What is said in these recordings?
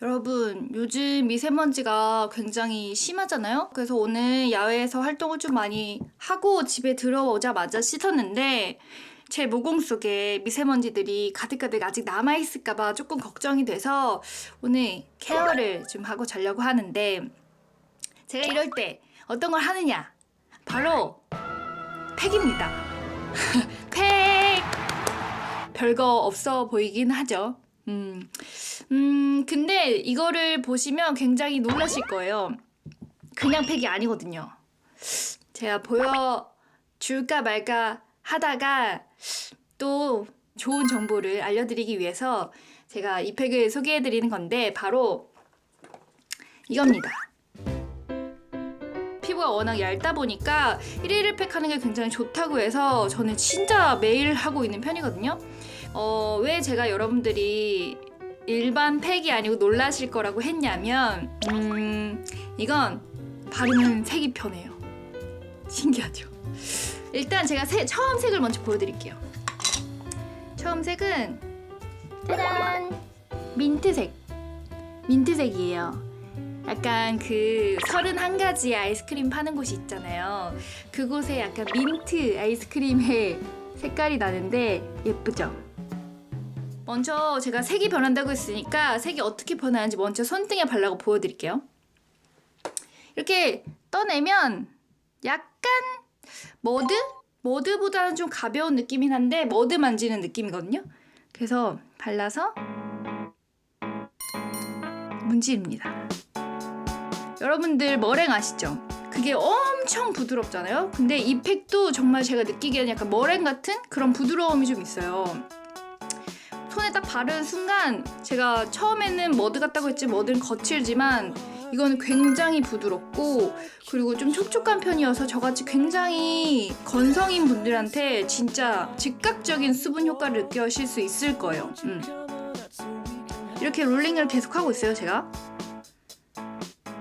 여러분, 요즘 미세먼지가 굉장히 심하잖아요? 그래서 오늘 야외에서 활동을 좀 많이 하고 집에 들어오자마자 씻었는데, 제 모공 속에 미세먼지들이 가득가득 아직 남아있을까봐 조금 걱정이 돼서 오늘 케어를 좀 하고 자려고 하는데, 제가 이럴 때 어떤 걸 하느냐? 바로 팩입니다. 팩! 별거 없어 보이긴 하죠. 음, 음, 근데 이거를 보시면 굉장히 놀라실 거예요. 그냥 팩이 아니거든요. 제가 보여줄까 말까 하다가 또 좋은 정보를 알려드리기 위해서 제가 이 팩을 소개해드리는 건데 바로 이겁니다. 피부가 워낙 얇다 보니까 1일 1팩 하는 게 굉장히 좋다고 해서 저는 진짜 매일 하고 있는 편이거든요. 어, 왜 제가 여러분들이 일반 팩이 아니고 놀라실 거라고 했냐면, 음, 이건 바르는 색이 편해요. 신기하죠? 일단 제가 세- 처음 색을 먼저 보여드릴게요. 처음 색은, 짜잔! 민트색. 민트색이에요. 약간 그 31가지 아이스크림 파는 곳이 있잖아요. 그곳에 약간 민트 아이스크림의 색깔이 나는데 예쁘죠? 먼저 제가 색이 변한다고 했으니까 색이 어떻게 변하는지 먼저 손등에 바르고 보여드릴게요. 이렇게 떠내면 약간 머드? 머드보다는 좀 가벼운 느낌이긴 한데 머드 만지는 느낌이거든요. 그래서 발라서 문지릅니다. 여러분들 머랭 아시죠? 그게 엄청 부드럽잖아요. 근데 이 팩도 정말 제가 느끼기에는 약간 머랭 같은 그런 부드러움이 좀 있어요. 손에 딱 바르는 순간 제가 처음에는 머드 같다고 했지 머드는 거칠지만 이거는 굉장히 부드럽고 그리고 좀 촉촉한 편이어서 저같이 굉장히 건성인 분들한테 진짜 즉각적인 수분 효과를 느껴실 수 있을 거예요. 음. 이렇게 롤링을 계속 하고 있어요, 제가.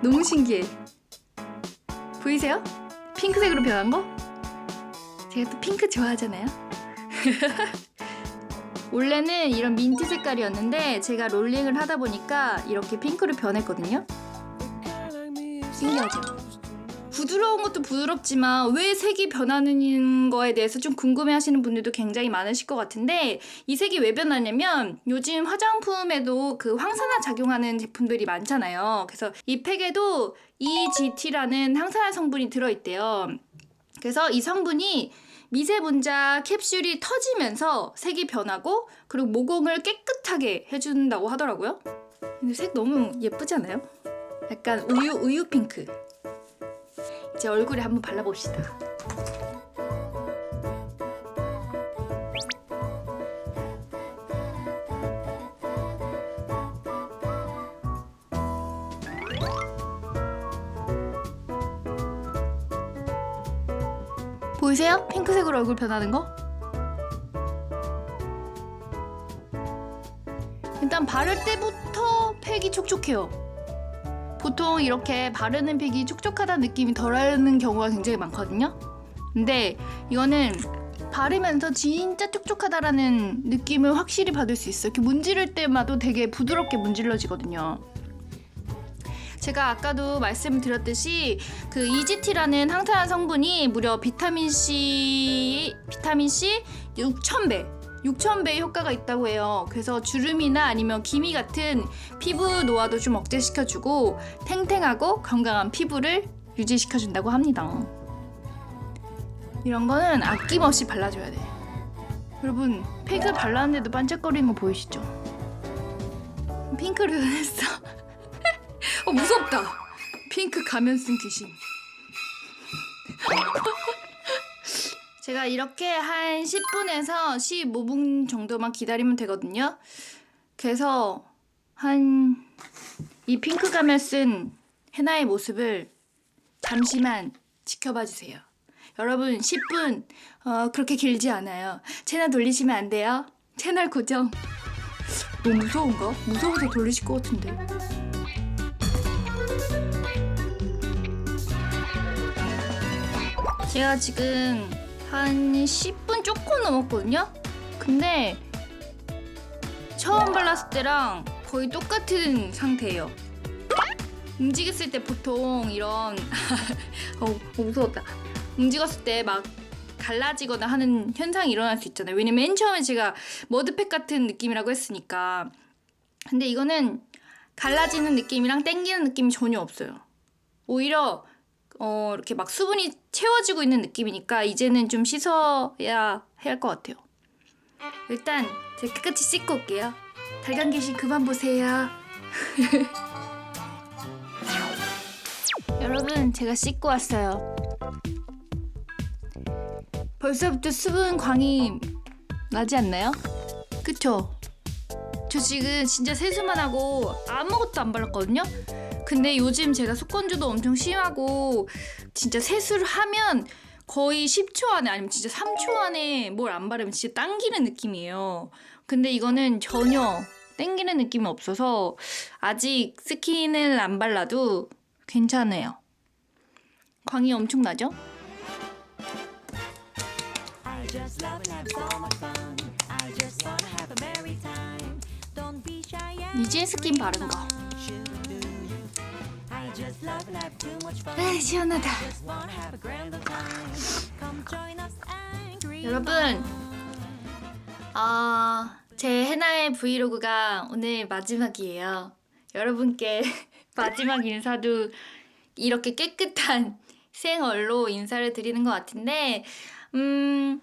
너무 신기해. 보이세요? 핑크색으로 변한 거? 제가 또 핑크 좋아하잖아요. 원래는 이런 민트 색깔이었는데 제가 롤링을 하다 보니까 이렇게 핑크로 변했거든요. 신기하죠? 부드러운 것도 부드럽지만 왜 색이 변하는 거에 대해서 좀 궁금해 하시는 분들도 굉장히 많으실 것 같은데 이 색이 왜 변하냐면 요즘 화장품에도 그 황산화 작용하는 제품들이 많잖아요. 그래서 이 팩에도 EGT라는 항산화 성분이 들어있대요. 그래서 이 성분이 미세분자 캡슐이 터지면서 색이 변하고 그리고 모공을 깨끗하게 해준다고 하더라고요. 근데 색 너무 예쁘지 않아요? 약간 우유 우유 핑크. 이제 얼굴에 한번 발라봅시다. 보이세요? 핑크색으로 얼굴 변하는 거? 일단 바를 때부터 팩이 촉촉해요. 보통 이렇게 바르는 팩이 촉촉하다는 느낌이 덜하는 경우가 굉장히 많거든요. 근데 이거는 바르면서 진짜 촉촉하다라는 느낌을 확실히 받을 수 있어요. 이렇게 문지를 때마다 되게 부드럽게 문질러지거든요. 제가 아까도 말씀드렸듯이 그 EGT라는 항산화 성분이 무려 비타민 C 비타민 C 6,000배 6,000배의 효과가 있다고 해요. 그래서 주름이나 아니면 기미 같은 피부 노화도 좀 억제시켜주고 탱탱하고 건강한 피부를 유지시켜준다고 합니다. 이런 거는 아낌없이 발라줘야 돼. 여러분 팩을 발랐는데도 반짝거리는 거 보이시죠? 핑크를 했어. 어 무섭다. 핑크 가면 쓴 귀신. 제가 이렇게 한 10분에서 15분 정도만 기다리면 되거든요. 그래서 한 이 핑크 가면 쓴 해나의 모습을 잠시만 지켜봐 주세요. 여러분 10분 어, 그렇게 길지 않아요. 채널 돌리시면 안 돼요. 채널 고정. 너무 무서운가? 무서워서 돌리실 것 같은데. 제가 지금 한 10분 조금 넘었거든요? 근데 처음 발랐을 때랑 거의 똑같은 상태예요. 움직였을 때 보통 이런 어, 어, 무서웠다. 움직였을 때 막 갈라지거나 하는 현상이 일어날 수 있잖아요. 왜냐면 맨 처음에 제가 머드팩 같은 느낌이라고 했으니까. 근데 이거는 갈라지는 느낌이랑 땡기는 느낌이 전혀 없어요. 오히려 어, 이렇게 막 수분이 채워지고 있는 느낌이니까 이제는 좀 씻어야 할 것 같아요. 일단 제가 깨끗이 씻고 올게요. 달걀 귀신 그만 보세요. 여러분 제가 씻고 왔어요. 벌써부터 수분 광이 나지 않나요? 그쵸? 저 지금 진짜 세수만 하고 아무것도 안 발랐거든요? 근데 요즘 제가 속건조도 엄청 심하고 진짜 세수를 하면 거의 10초 안에 아니면 진짜 3초 안에 뭘 안 바르면 진짜 당기는 느낌이에요. 근데 이거는 전혀 땡기는 느낌이 없어서 아직 스킨을 안 발라도 괜찮아요. 광이 엄청 나죠? 이제 스킨 바른 거. 아, 시원하다. 여러분, 아, 제 해나의 브이로그가 오늘 마지막이에요. 여러분께 마지막 인사도 이렇게 깨끗한 생얼로 인사를 드리는 것 같은데, 음,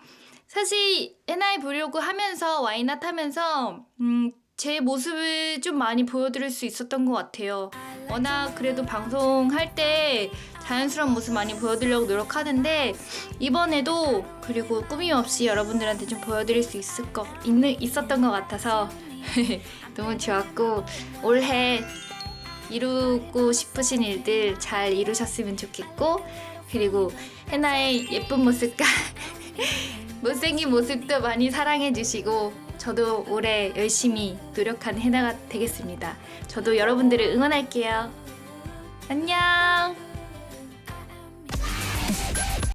사실 해나의 브이로그 하면서 와이낫 하면서, 음, 제 모습을 좀 많이 보여드릴 수 있었던 것 같아요. 워낙 그래도 방송할 때 자연스러운 모습 많이 보여드리려고 노력하는데 이번에도 그리고 꾸밈 없이 여러분들한테 좀 보여드릴 수 있을 것 있는 있었던 것 같아서 너무 좋았고 올해 이루고 싶으신 일들 잘 이루셨으면 좋겠고 그리고 해나의 예쁜 모습과 못생긴 모습도 많이 사랑해 주시고 저도 올해 열심히 노력한 해나가 되겠습니다. 저도 여러분들을 응원할게요. 안녕.